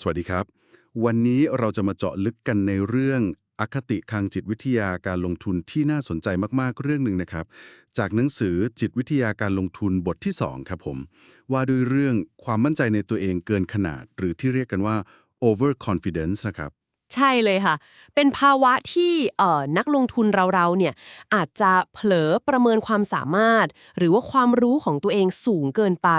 สวัสดีครับ วันนี้เราจะมาเจาะลึกกันในเรื่องอคติทางจิตวิทยาการลงทุนที่น่าสนใจมากๆเรื่องหนึ่งนะครับ จากหนังสือจิตวิทยาการลงทุนบทที่ 2 ครับผม ว่าด้วยเรื่องความมั่นใจในตัวเองเกินขนาด หรือที่เรียกกันว่า over confidence นะครับ ใช่เลยค่ะ เป็นภาวะที่เอ่อนักลงทุนเราๆเนี่ยอาจจะเผลอประเมินความสามารถ หรือว่าความรู้ของตัวเองสูงเกินไป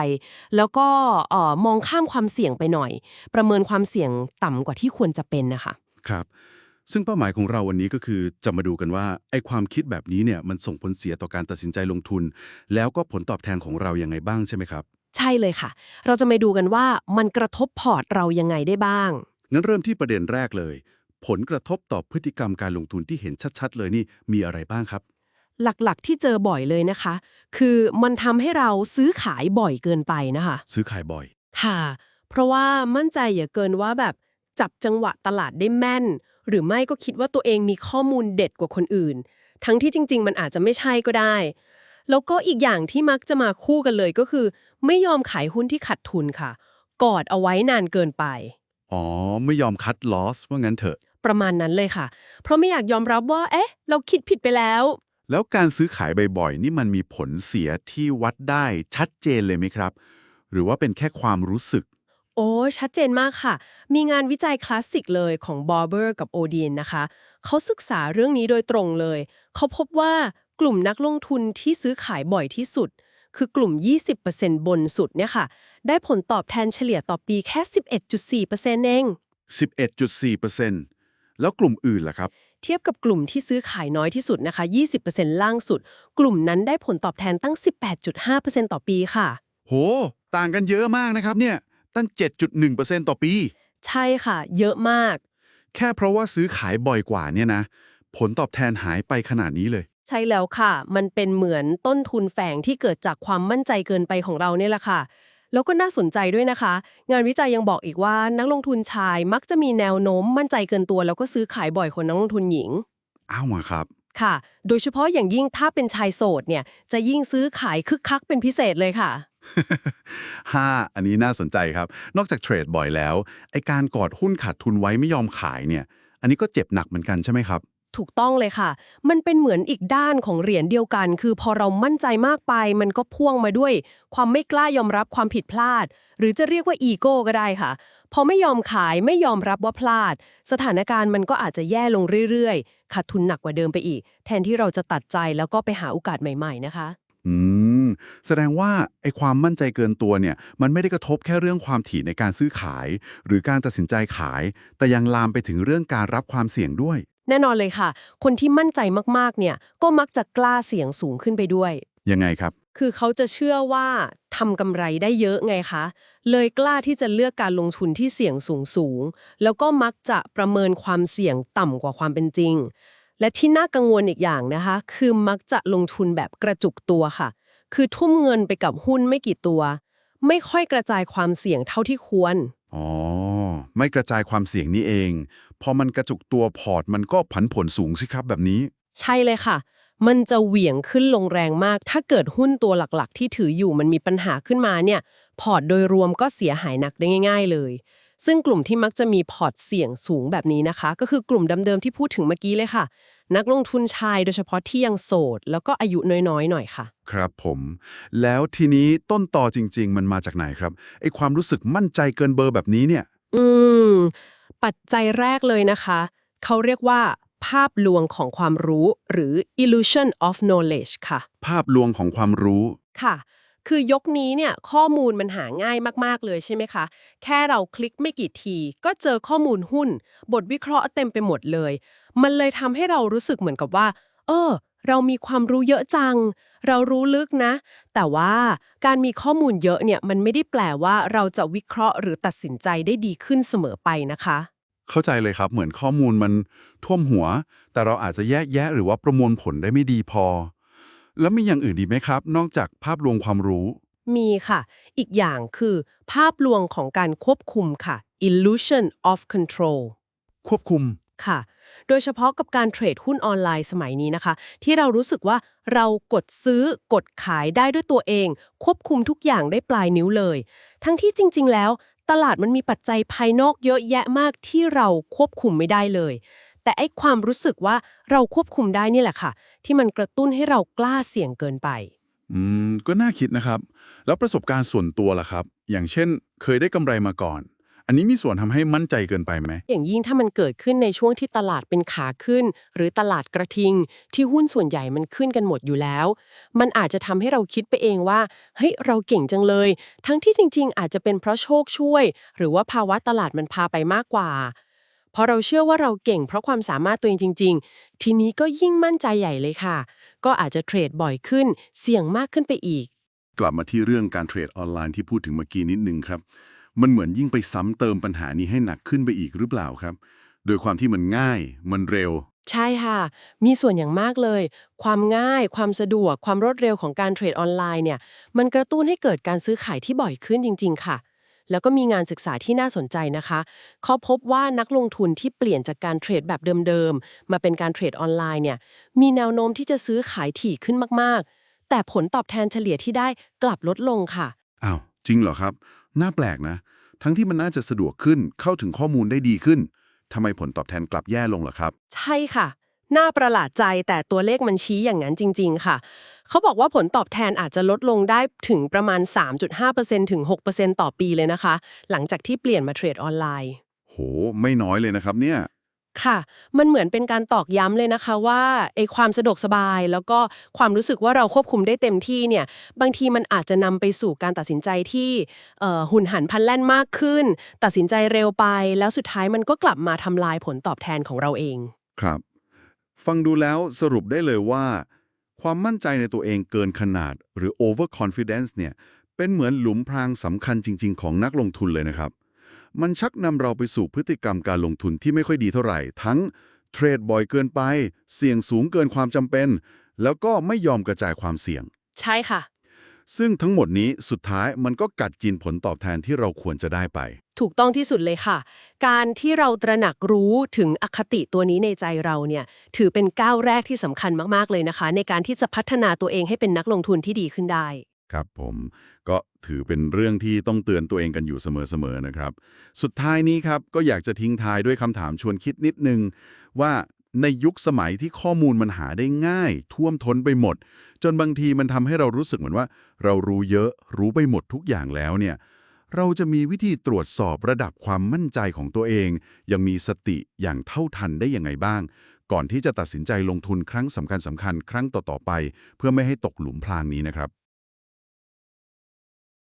แล้วก็เอ่อมองข้ามความเสี่ยงไปหน่อย ประเมินความเสี่ยงต่ำกว่าที่ควรจะเป็นนะคะ ครับ ซึ่งเป้าหมายของเราวันนี้ก็คือจะมาดูกันว่าไอ้ความคิดแบบนี้เนี่ยมันส่งผลเสียต่อการตัดสินใจลงทุน แล้วก็ผลตอบแทนของเรายังไงบ้างใช่ไหมครับ ใช่เลยค่ะ เราจะมาดูกันว่ามันกระทบพอร์ตเรายังไงได้บ้าง งั้นเริ่มที่ประเด็นแรกเลย ผลกระทบต่อพฤติกรรมการลงทุนที่เห็นชัดๆ เลยนี่มีอะไรบ้างครับ หลักๆ ที่เจอบ่อยเลยนะคะ คือมันทำให้เราซื้อขายบ่อยเกินไปนะคะ ซื้อขายบ่อย ค่ะ เพราะว่ามั่นใจอย่าเกินว่าแบบจับจังหวะตลาดได้แม่น หรือไม่ก็คิดว่าตัวเองมีข้อมูลเด็ดกว่าคนอื่น ทั้งที่จริง ๆ มันอาจจะไม่ใช่ก็ได้ แล้วก็อีกอย่างที่มักจะมาคู่กันเลยก็คือ ไม่ยอมขายหุ้นที่ขัดทุนค่ะ กอดเอาไว้นานเกินไป อ๋อ ไม่ยอมคัดลอสว่างั้นเถอะ ประมาณนั้นเลยค่ะ เพราะไม่อยากยอมรับว่า เอ๊ะ เราคิดผิดไปแล้ว แล้วการซื้อขายบ่อยๆ นี่มันมีผลเสียที่วัดได้ชัดเจนเลยไหมครับ หรือว่าเป็นแค่ความรู้สึก โอ้ชัดเจนมากค่ะ มีงานวิจัยคลาสสิกเลยของบอ r เบอร์กับโอดีนนะคะ เขาศึกษาเรื่องนี้โดยตรงเลย เขาพบว่ากลุ่มนักลงทุนที่ซื้อขายบ่อยที่สุด คือกลุ่ม 20%บนสุดเนี่ยค่ะ ได้ผลตอบแทนเฉลี่ยต่อปีแค่ 11.4%เอง 11.4%แล้วกลุ่มอื่นล่ะครับ เทียบกับกลุ่มที่ซื้อขายน้อยที่สุดนะคะ 20%ล่างสุด กลุ่มนั้นได้ผลตอบแทนตั้ง 18.5%ต่อปีค่ะ โห ต่างกันเยอะมากนะครับเนี่ย ตั้ง 7.1%ต่อปี ใช่ค่ะ เยอะมาก แค่เพราะว่าซื้อขายบ่อยกว่าเนี่ยนะ ผลตอบแทนหายไปขนาดนี้เลย ใช่แล้วค่ะ มันเป็นเหมือนต้นทุนแฝงที่เกิดจากความมั่นใจเกินไปของเราเนี่ยแหละค่ะ แล้วก็น่าสนใจด้วยนะคะ งานวิจัยยังบอกอีกว่านักลงทุนชายมักจะมีแนวโน้มมั่นใจเกินตัว แล้วก็ซื้อขายบ่อยกว่านักลงทุนหญิง อ้าวอะครับ ค่ะ โดยเฉพาะอย่างยิ่งถ้าเป็นชายโสดเนี่ยจะยิ่งซื้อขายคึกคักเป็นพิเศษเลยค่ะ 5 อันนี้น่าสนใจครับ นอกจากเทรดบ่อยแล้วไอการกอดหุ้นขาดทุนไว้ไม่ยอมขายเนี่ย อันนี้ก็เจ็บหนักเหมือนกันใช่ไหมครับ ถูกต้องเลยค่ะ มันเป็นเหมือนอีกด้านของเหรียญเดียวกัน คือพอเรามั่นใจมากไป มันก็พ่วงมาด้วย ความไม่กล้ายอมรับความผิดพลาด หรือจะเรียกว่าอีโก้ก็ได้ค่ะ พอไม่ยอมขายไม่ยอมรับว่าพลาด สถานการณ์มันก็อาจจะแย่ลงเรื่อยๆ ขาดทุนหนักกว่าเดิมไปอีก แทนที่เราจะตัดใจแล้วก็ไปหาโอกาสใหม่ ๆ นะคะ อืม แสดงว่าไอ้ความมั่นใจเกินตัวเนี่ย มันไม่ได้กระทบแค่เรื่องความถี่ในการซื้อขาย หรือการตัดสินใจขาย แต่ยังลามไปถึงเรื่องการรับความเสี่ยงด้วย แน่นอนเลยค่ะ คนที่มั่นใจมากๆ เนี่ย ก็มักจะกล้าเสี่ยงสูงขึ้นไปด้วย ยังไงครับ คือเขาจะเชื่อว่าทำกำไรได้เยอะไงคะ เลยกล้าที่จะเลือกการลงทุนที่เสี่ยงสูงสูงๆแล้วก็มักจะประเมินความเสี่ยงต่ำกว่าความเป็นจริง และที่น่ากังวลอีกอย่างนะคะ คือมักจะลงทุนแบบกระจุกตัวค่ะ คือทุ่มเงินไปกับหุ้นไม่กี่ตัว ไม่ค่อยกระจายความเสี่ยงเท่าที่ควร อ๋อ ไม่กระจายความเสี่ยงนี้เอง พอมันกระจุกตัวพอร์ตมันก็ผันผวนสูงสิครับแบบนี้ ใช่เลยค่ะ มันจะเหวี่ยงขึ้นลงแรงมาก ถ้าเกิดหุ้นตัวหลักๆ ที่ถืออยู่มันมีปัญหาขึ้นมาเนี่ย พอร์ตโดยรวมก็เสียหายหนักได้ง่าย ๆ เลย ซึ่งกลุ่มที่มักจะมีพอร์ตเสี่ยงสูงแบบนี้นะคะ ก็คือกลุ่มเดิมๆที่พูดถึงเมื่อกี้เลยค่ะ นักลงทุนชายโดยเฉพาะที่ยังโสด แล้วก็อายุน้อยๆ หน่อยค่ะ ครับผม แล้วทีนี้ต้นต่อจริง ๆ มันมาจากไหนครับไอความรู้สึกมั่นใจเกินเบอร์แบบนี้เนี่ย อืม ปัจจัยแรกเลยนะคะ เขาเรียกว่า ภาพลวงของความรู้ หรือ illusion of knowledge ค่ะ ภาพลวงของความรู้ค่ะ คือยกนี้เนี่ยข้อมูลมันหาง่ายมากๆเลยใช่ไหมคะ แค่เราคลิกไม่กี่ที ก็เจอข้อมูลหุ้น บทวิเคราะห์เต็มไปหมดเลย มันเลยทำให้เรารู้สึกเหมือนกับว่า เออ เรามีความรู้เยอะจัง เรารู้ลึกนะ แต่ว่าการมีข้อมูลเยอะเนี่ยมันไม่ได้แปลว่าเราจะวิเคราะห์หรือตัดสินใจได้ดีขึ้นเสมอไปนะคะ เข้าใจเลยครับเหมือนข้อมูลมันท่วมหัว แต่เราอาจจะแยกแยะหรือว่าประมวลผลได้ไม่ดีพอ แล้วมีอย่างอื่นดีไหมครับ นอกจากภาพลวงความรู้ มีค่ะ อีกอย่างคือ ภาพลวงของการควบคุมค่ะ illusion of control ควบคุมค่ะ โดยเฉพาะกับการเทรดหุ้นออนไลน์สมัยนี้นะคะ ที่เรารู้สึกว่าเรากดซื้อกดขายได้ด้วยตัวเอง ควบคุมทุกอย่างได้ปลายนิ้วเลย ทั้งที่จริง ๆ แล้ว ตลาดมันมีปัจจัยภายนอกเยอะแยะมากที่เราควบคุมไม่ได้เลย แต่ไอ้ความรู้สึกว่าเราควบคุมได้นี่แหละค่ะ ที่มันกระตุ้นให้เรากล้าเสี่ยงเกินไป อืม ก็น่าคิดนะครับ แล้วประสบการณ์ส่วนตัวล่ะครับ อย่างเช่น เคยได้กำไรมาก่อน อันนี้มีส่วนทำให้มั่นใจเกินไปไหม อย่างยิ่งถ้ามันเกิดขึ้นในช่วงที่ตลาดเป็นขาขึ้น หรือตลาดกระทิง ที่หุ้นส่วนใหญ่มันขึ้นกันหมดอยู่แล้ว มันอาจจะทำให้เราคิดไปเองว่าเฮ้ยเราเก่งจังเลย ทั้งที่จริง ๆ อาจจะเป็นเพราะโชคช่วย หรือว่าภาวะตลาดมันพาไปมากกว่า พอเราเชื่อว่าเราเก่งเพราะความสามารถตัวเองจริง ๆ ทีนี้ก็ยิ่งมั่นใจใหญ่เลยค่ะ ก็อาจจะเทรดบ่อยขึ้น เสี่ยงมากขึ้นไปอีก กลับมาที่เรื่องการเทรดออนไลน์ที่พูดถึงเมื่อกี้นิดนึงครับ มันเหมือนยิ่งไปซ้ำเติมปัญหานี้ให้หนักขึ้นไปอีกหรือเปล่าครับ โดยความที่มันง่าย มันเร็ว ใช่ค่ะ มีส่วนอย่างมากเลย ความง่าย ความสะดวก ความรวดเร็วของการเทรดออนไลน์เนี่ย มันกระตุ้นให้เกิดการซื้อขายที่บ่อยขึ้นจริง ๆ ค่ะ แล้วก็มีงานศึกษาที่น่าสนใจนะคะ เขาพบว่านักลงทุนที่เปลี่ยนจากการเทรดแบบเดิมๆ มาเป็นการเทรดออนไลน์เนี่ยมีแนวโน้มที่จะซื้อขายถี่ขึ้นมากๆ แต่ผลตอบแทนเฉลี่ยที่ได้กลับลดลงค่ะอ้าวจริงเหรอครับ น่าแปลกนะ ทั้งที่มันน่าจะสะดวกขึ้นเข้าถึงข้อมูลได้ดีขึ้นทำไมผลตอบแทนกลับแย่ลงล่ะครับ ใช่ค่ะ น่าประหลาดใจแต่ตัวเลขมันชี้อย่างนั้นจริง ๆ ค่ะ เขาบอกว่าผลตอบแทนอาจจะลดลงได้ถึงประมาณ 3.5%ถึง 6%ต่อปีเลยนะคะ หลังจากที่เปลี่ยนมาเทรดออนไลน์ โห ไม่น้อยเลยนะครับเนี่ย ค่ะ มันเหมือนเป็นการตอกย้ำเลยนะคะว่าไอ้ความสะดวกสบายแล้วก็ความรู้สึกว่าเราควบคุมได้เต็มที่เนี่ย บางทีมันอาจจะนำไปสู่การตัดสินใจที่เอ่อหุ่นหันพลันแล่นมากขึ้น ตัดสินใจเร็วไป แล้วสุดท้ายมันก็กลับมาทำลายผลตอบแทนของเราเอง ครับ ฟังดูแล้วสรุปได้เลยว่า ความมั่นใจในตัวเองเกินขนาด หรือ over confidence เนี่ยเป็นเหมือนหลุมพรางสำคัญจริง ๆ ของนักลงทุนเลยนะครับ มันชักนำเราไปสู่พฤติกรรมการลงทุนที่ไม่ค่อยดีเท่าไหร่ ทั้งเทรดบ่อยเกินไป เสี่ยงสูงเกินความจำเป็น แล้วก็ไม่ยอมกระจายความเสี่ยง ใช่ค่ะ ซึ่งทั้งหมดนี้สุดท้ายมันก็กัดกินผลตอบแทนที่เราควรจะได้ไป ถูกต้องที่สุดเลยค่ะ การที่เราตระหนักรู้ถึงอคติตัวนี้ในใจเราเนี่ยถือเป็นก้าวแรกที่สำคัญมากๆเลยนะคะ ในการที่จะพัฒนาตัวเองให้เป็นนักลงทุนที่ดีขึ้นได้ครับผมก็ถือเป็นเรื่องที่ต้องเตือนตัวเองกันอยู่เสมอๆนะครับ สุดท้ายนี้ครับก็อยากจะทิ้งท้ายด้วยคำถามชวนคิดนิดนึง ว่าในยุคสมัยที่ข้อมูลมันหาได้ง่าย ท่วมท้นไปหมด จนบางทีมันทำให้เรารู้สึกเหมือนว่า เรารู้เยอะรู้ไปหมดทุกอย่างแล้วเนี่ย เราจะมีวิธีตรวจสอบระดับความมั่นใจของตัวเอง ยังมีสติอย่างเท่าทันได้ยังไงบ้าง ก่อนที่จะตัดสินใจลงทุนครั้งสำคัญสำคัญครั้งต่อๆไป เพื่อไม่ให้ตกหลุมพรางนี้นะครับ